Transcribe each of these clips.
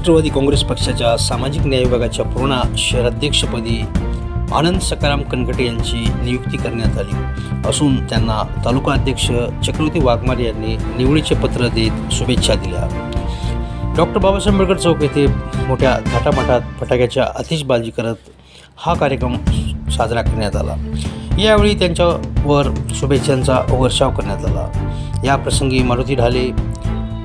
राष्ट्रवादी काँग्रेस पक्षाच्या सामाजिक न्याय विभागाच्या पूर्णा शहराध्यक्षपदी आनंद सकाराम कनकटे यांची नियुक्ती करण्यात आली. असून त्यांना तालुका अध्यक्ष चक्रवर्ती वाघमारे यांनी निवडीचे पत्र देत शुभेच्छा दिल्या. डॉक्टर बाबासाहेब आंबेडकर चौक येथे मोठ्या थाटामाटात फटाक्याच्या आतिषबाजी करत हा कार्यक्रम साजरा करण्यात आला. यावेळी त्यांच्यावर शुभेच्छांचा वर्षाव करण्यात आला. या प्रसंगी मारुती ढाले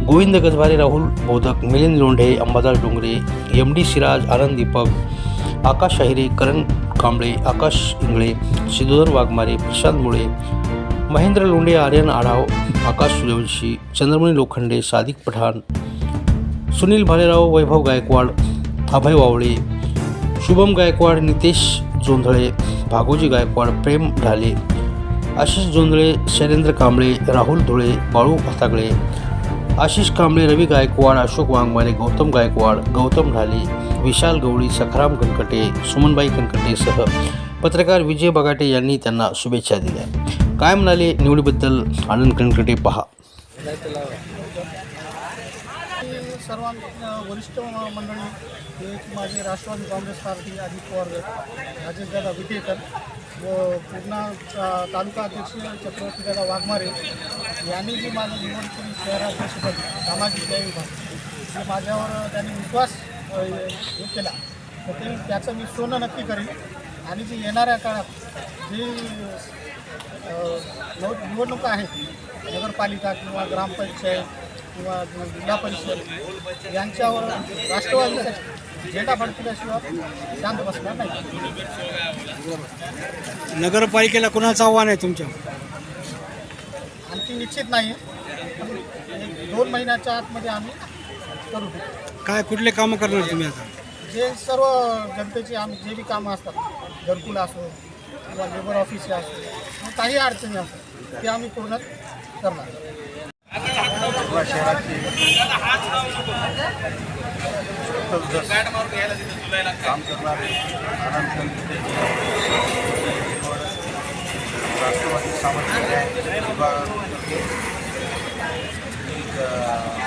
गोविंद गजभारे राहुल बोधक मिलिंद लोंढे अंबादास डोंगरे एम डी सिराज आनंद दीपक आकाश अहिरे करण कांबळे आकाश इंगळे सिद्धोदर वाघमारे प्रशांत मुळे महेंद्र लोंढे आर्यन आढाव आकाश सूर्यवंशी चंद्रमणी लोखंडे सादिक पठाण सुनील भालेराव वैभव गायकवाड अभय वावळे शुभम गायकवाड नितेश जोंधळे भागोजी गायकवाड प्रेम ढाले आशिष जोंधळे शैलेंद्र कांबळे राहुल धुळे बाळू हातागळे आशिष कांबळे रवी गायकवाड अशोक वाघमारे गौतम गायकवाड गौतम ढाले विशाल गवळी सखाराम कनकटे सुमनबाई कनकटेसह पत्रकार विजय बगाटे यांनी त्यांना शुभेच्छा दिल्या. काय म्हणाले निवडीबद्दल? आनंद कनकटे पहा. सर्वां वरिष्ठ मंडळी माझे राष्ट्रवादी काँग्रेस पार्टी अजित पवार गट राजेशदादा विटेकर पूर्णा तालुका अध्यक्ष चक्रवर्तीदादा वाघमारे यांनी जी माझं निवड केली शहराध्यक्षपद सामाजिक न्याय विभाग माझ्यावर त्यांनी विश्वास हे केला. तर ते त्याचं मी सोनं नक्की करेन. आणि जी येणाऱ्या काळात जी निवडणुका आहेत नगरपालिका किंवा ग्रामपंचायत किंवा जिल्हा परिषद यांच्यावर राष्ट्रवादीसाठी झेंडा फडकल्याशिवाय शांत बसणार नाही. नगरपालिकेला कुणाचं आव्हान आहे तुमच्या? आणखी निश्चित नाही. दोन महिन्याच्या आतमध्ये आम्ही करू. काय कुठले कामं करणार तुम्ही आता? जे सर्व जनतेची आम्ही जे बी कामं असतात घरकुल असो किंवा लेबर ऑफिस असो काही अडचणी असो ते आम्ही पूर्ण करणार. किंवा शहराची काम करणारे आनंद राष्ट्रवादी सामाजिक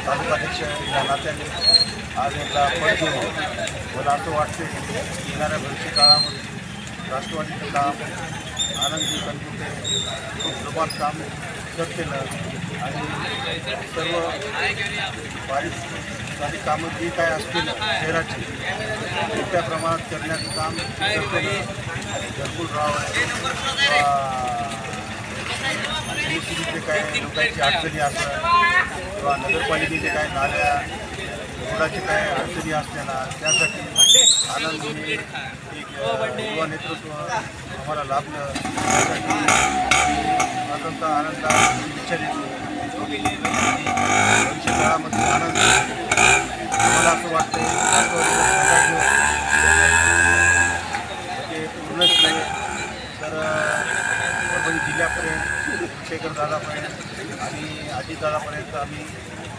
तालुकाध्यक्ष या नात्याने आज एकदा पद घेऊन मला असं वाटते की येणाऱ्या भविष्य काळामध्ये राष्ट्रवादीचं काम आनंदी कंदिते खूप जोमात काम करतील आणि सर्व बारीक पारिस्थितिक कामं जी काय असतील शहराची मोठ्या प्रमाणात करण्याचं काम करतील घरकुल राव किंवा जे काय लोकांची अडचणी असतात किंवा नगरपालिकेचे काय नाल्या रोडाचे काय अडचणी असताना त्यासाठी आनंद एक युवा नेतृत्व आम्हाला लाभलं त्यासाठी अत्यंत आनंदा इच्छा देतो भविष्य काळामध्ये आनंद मला असं वाटतं ते पूर्ण केले तर परभणी जिल्ह्यापर्यंत शेखर दादापर्यंत आणि अजितदादापर्यंत आम्ही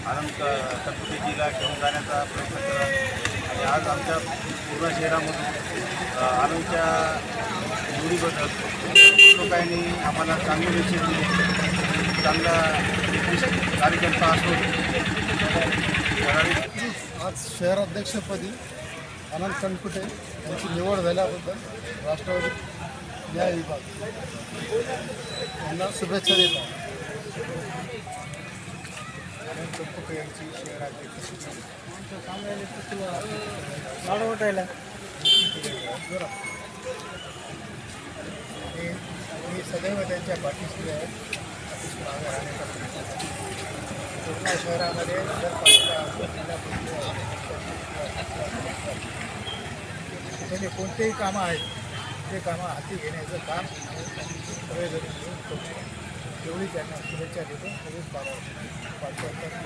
आनंद तत्पुतेजीला घेऊन जाण्याचा प्रयत्न करत आणि आज आमच्या पूर्ण शहरामधून आनंदच्या निवडीबद्दल लोकांनी आम्हाला चांगली विषय दिली. चांगला कार्यकर्ता असतो आज शहराध्यक्षपदी आनंद कणकुटे यांची निवड झाल्याबद्दल राष्ट्रवादी न्याय विभाग यांना शुभेच्छा देतो. अनंत कणकुटे यांची शहराध्यक्ष वाढवटायला मी सदैव त्यांच्या पाठीशी आहे मागे राहण्याचा प्रयत्न शहरामध्ये नगरपालिका कोणतेही कामं आहेत ते कामं हाती घेण्याचं काम आम्ही सगळेजण मिळून करतो त्यांना शुभेच्छा देतो. सगळेच पाठवतात